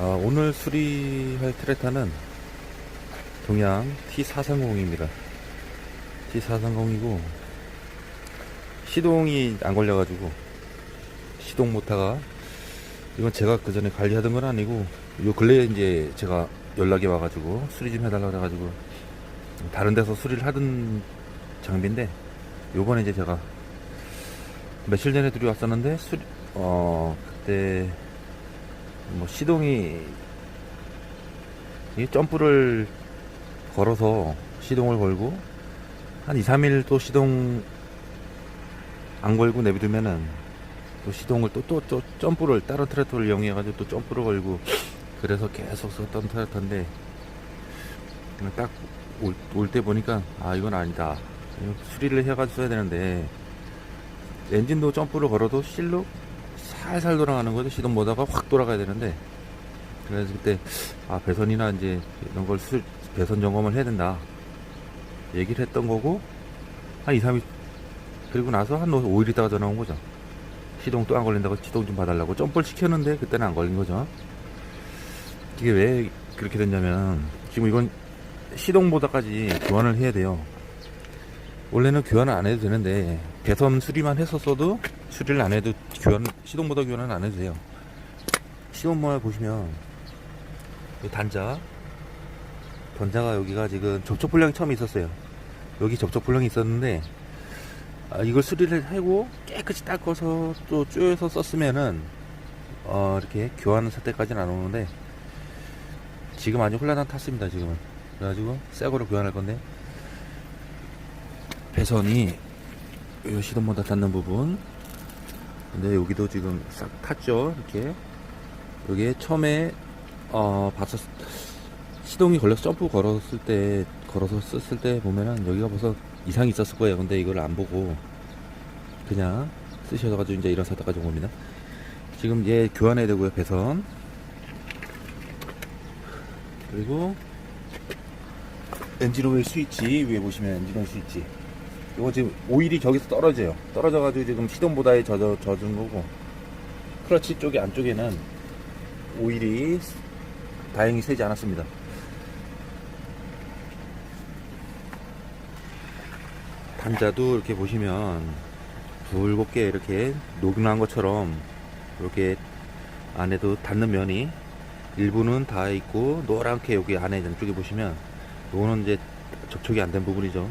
어, 오늘 수리할 트랙터는 동양 T430입니다. T430이고 시동이 안 걸려가지고 시동 모터가 이건 제가 그 전에 관리하던 건 아니고 요 근래에 이제 제가 연락이 와가지고 수리 좀 해달라고 그래가지고 다른 데서 수리를 하던 장비인데 요번에 이제 제가 며칠 전에 들여왔었는데 수리 어 그때 뭐 시동이 이 점프를 걸어서 시동을 걸고 한 2, 3일 또 시동 안 걸고 내비두면은 또 시동을 또 또 또 점프를 다른 트랙터를 이용해 가지고 또 점프를 걸고 그래서 계속 썼던 트랙터인데 딱 올때 보니까 아 이건 아니다. 수리를 해가지고 써야 되는데 엔진도 점프를 걸어도 실로 살살 돌아가는 거죠. 시동 모다가 확 돌아가야 되는데. 그래서 그때 아 배선이나 이제 이런 걸 수, 배선 점검을 해야 된다. 얘기를 했던 거고 한 2, 3일 그리고 나서 한 5일 있다가 전화 온 거죠. 시동 또 안 걸린다고 시동 좀 봐달라고 점프를 시켰는데 그때는 안 걸린 거죠. 이게 왜 그렇게 됐냐면 지금 이건 시동보다까지 교환을 해야 돼요. 원래는 교환을 안 해도 되는데 배선 수리만 했었어도 수리를 안 해도 교환 시동보다 교환은 안 해도 돼요. 시동모에 보시면 이 단자 단자가 여기가 지금 접촉 불량이 처음에 있었어요. 여기 접촉 불량이 있었는데 아, 이걸 수리를 하고 깨끗이 닦아서 또 쪼여서 썼으면은 어, 이렇게 교환 사태까지는 안 오는데 지금 아주 혼란한 탔습니다 지금은. 그래가지고 새 거로 교환할 건데 배선이 이 시동모다 닿는 부분 근데 여기도 지금 싹 탔죠 이렇게. 여기에 처음에 어 봤었 시동이 걸려서 점프 걸었을 때 걸어서 썼을 때 보면은 여기가 벌써 이상이 있었을 거예요. 근데 이걸 안 보고 그냥 쓰셔가지고 이제 이런 사태까지 온 겁니다. 지금 얘 교환해야 되고요 배선. 그리고 엔진 오일 스위치 위에 보시면 엔진 오일 스위치 이거 지금 오일이 저기서 떨어져요. 떨어져가지고 지금 시동보다에 젖어, 젖은 거고. 클러치 쪽에 안쪽에는 오일이 다행히 새지 않았습니다. 단자도 이렇게 보시면 붉게 이렇게 녹는한 것처럼 이렇게 안에도 닿는 면이 일부는 다 있고 노랗게 여기 안에 안쪽에 보시면 요거는 이제 접촉이 안 된 부분이죠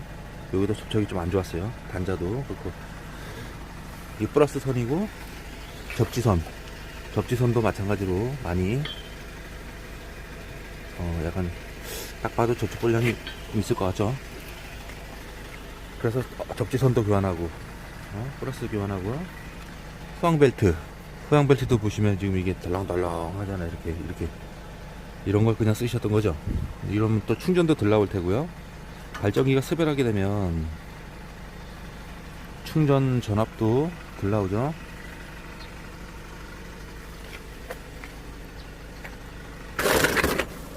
여기도 접촉이 좀 안 좋았어요. 단자도 그렇고. 이 플러스 선이고 접지선. 접지선도 마찬가지로 많이 어 약간 딱 봐도 접촉 불량이 좀 있을 것 같죠? 그래서 접지선도 교환하고 어? 플러스 교환하고. 후황벨트. 후황벨트도 보시면 지금 이게 덜렁덜렁 하잖아요. 이렇게 이렇게. 이런 걸 그냥 쓰셨던 거죠? 이러면 또 충전도 덜 나올 테고요 발전기가 습열하게 되면 충전 전압도 덜 나오죠.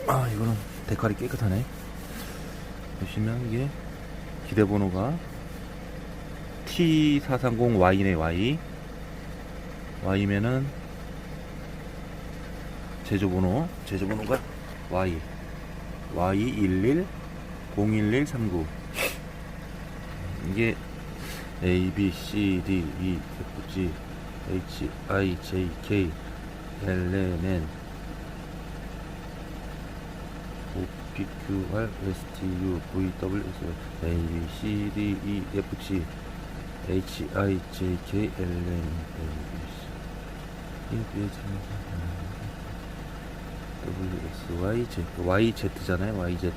아 이거는 데칼이 깨끗하네. 보시면 이게 기대번호가 T430Y네 Y. Y면은 제조번호 제조번호가 Y. Y11 01139 이게 A B C D E F G H I J K L M N O P Q R S T U V W Y A B C D E F G H I J K L M A B C E W X Y Z Y Z잖아요 Y Z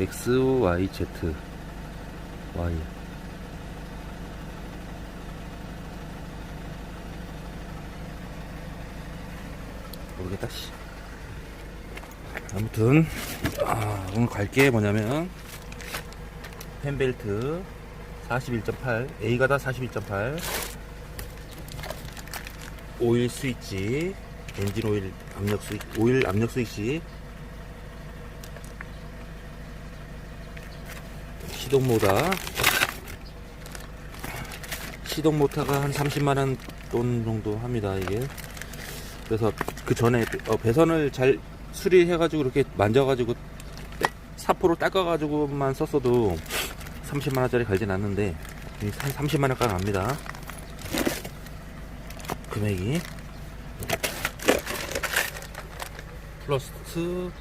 X Y 모르겠다 씨. 아무튼 아, 오늘 갈게 뭐냐면 펜벨트 41.8 A가 다 41.8 오일 스위치 엔진 오일 압력 스위치 오일 압력 스위치 시동 모터. 시동 모터가 한 30만원 돈 정도 합니다 이게. 그래서 그 전에 어, 배선을 잘 수리해 가지고 이렇게 만져 가지고 사포로 닦아 가지고만 썼어도 30만 원짜리 갈진 않는데 한 30만 원가량 갑니다. 금액이. 플러스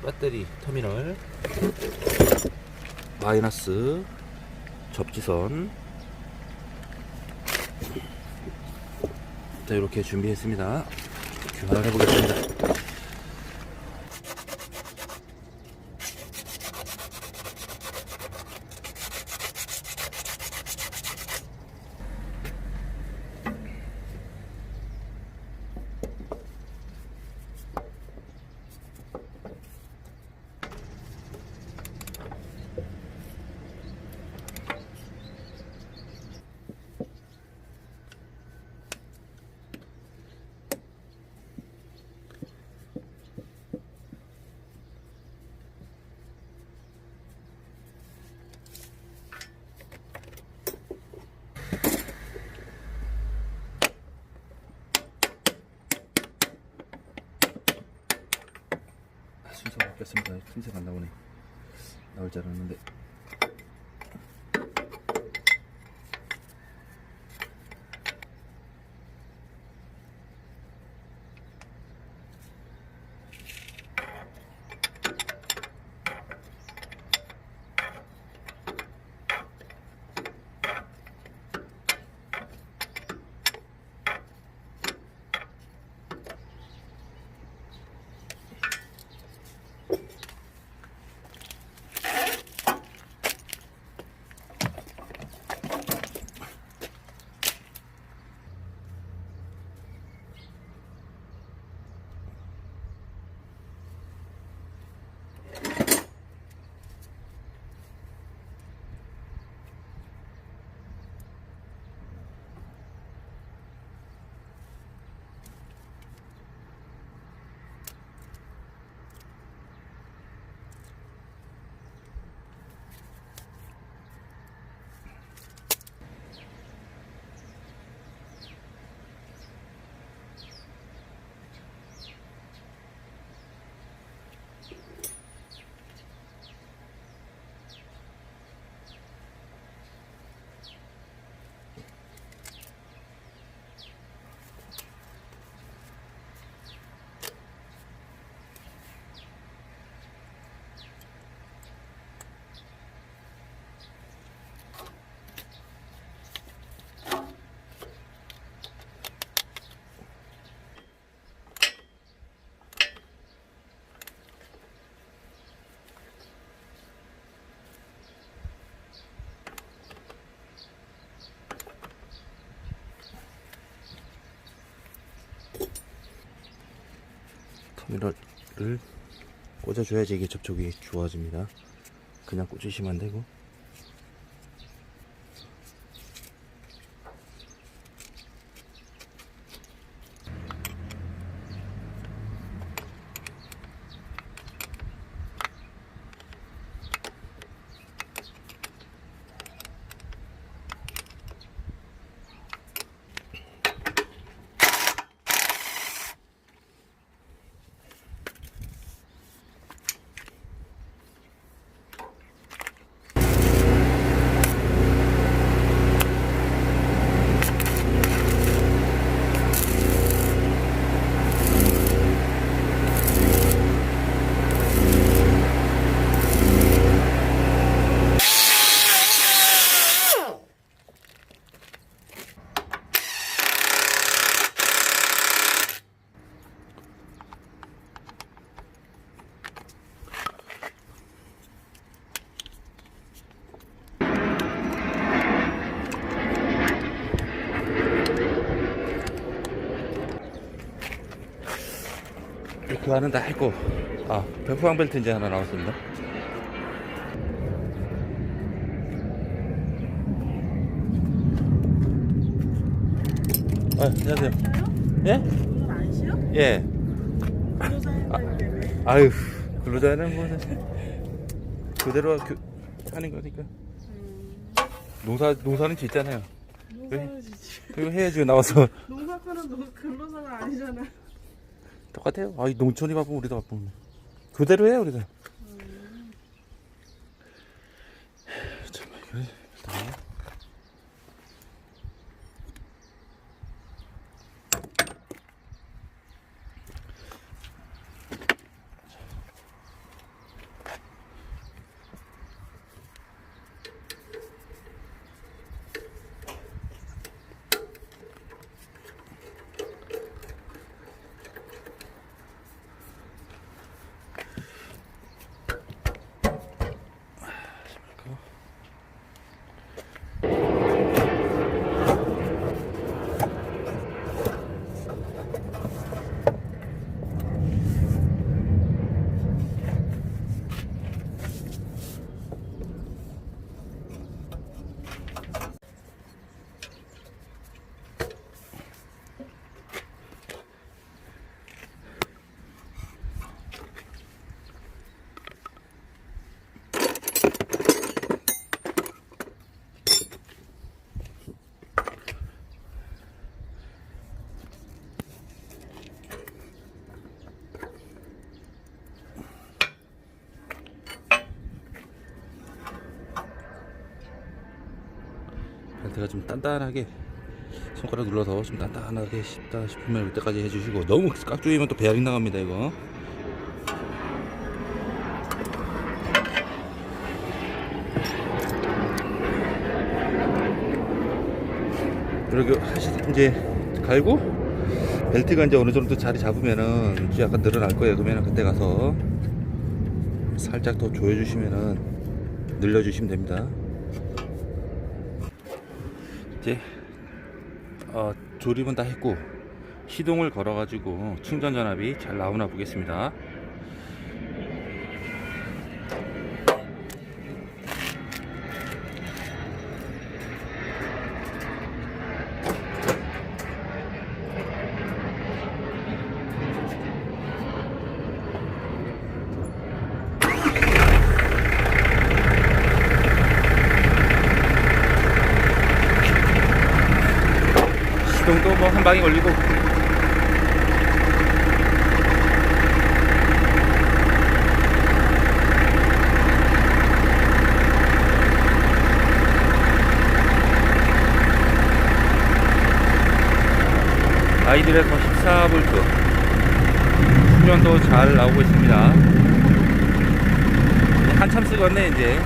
배터리 터미널 마이너스 접지선. 자 이렇게 준비했습니다. 교환을 해보겠습니다 순서 틈새 안 나오네 나올 줄 알았는데 미널을 꽂아줘야지 이게 접촉이 좋아집니다. 그냥 꽂으시면 안 되고 교환은 다 했고 아 배포항 벨트 이제 하나 나왔습니다 아, 안녕하세요 예? 오늘 안 쉬어? 예 근로자? 아유 근로자는 뭐 그대로 교, 하는 거니까 농사 농사는 짓잖아요 농사를 지지. 이거 해야지 나와서 농사꾼은 농- 근로자가 아니잖아. 똑같아요. 아, 이 농촌이 바쁘면 우리도 바쁘면. 그대로 해요, 우리도. 잠깐만, 그래. 일 단. 벨트가 좀 단단하게 손가락 눌러서 좀 단단하게 싶다 싶으면 이때까지 해주시고 너무 깍두기면 또 베어링 나갑니다 이거 그리고 하시 이제 갈고 벨트가 이제 어느 정도 자리 잡으면은 좀 약간 늘어날 거예요 그러면 그때 가서 살짝 더 조여주시면은 늘려주시면 됩니다 이제 어, 조립은 다 했고 시동을 걸어 가지고 충전 전압이 잘 나오나 보겠습니다. 방에 걸리고. 아이들에서 14V 충전도 잘 나오고 있습니다. 한참 쓰겠네 이제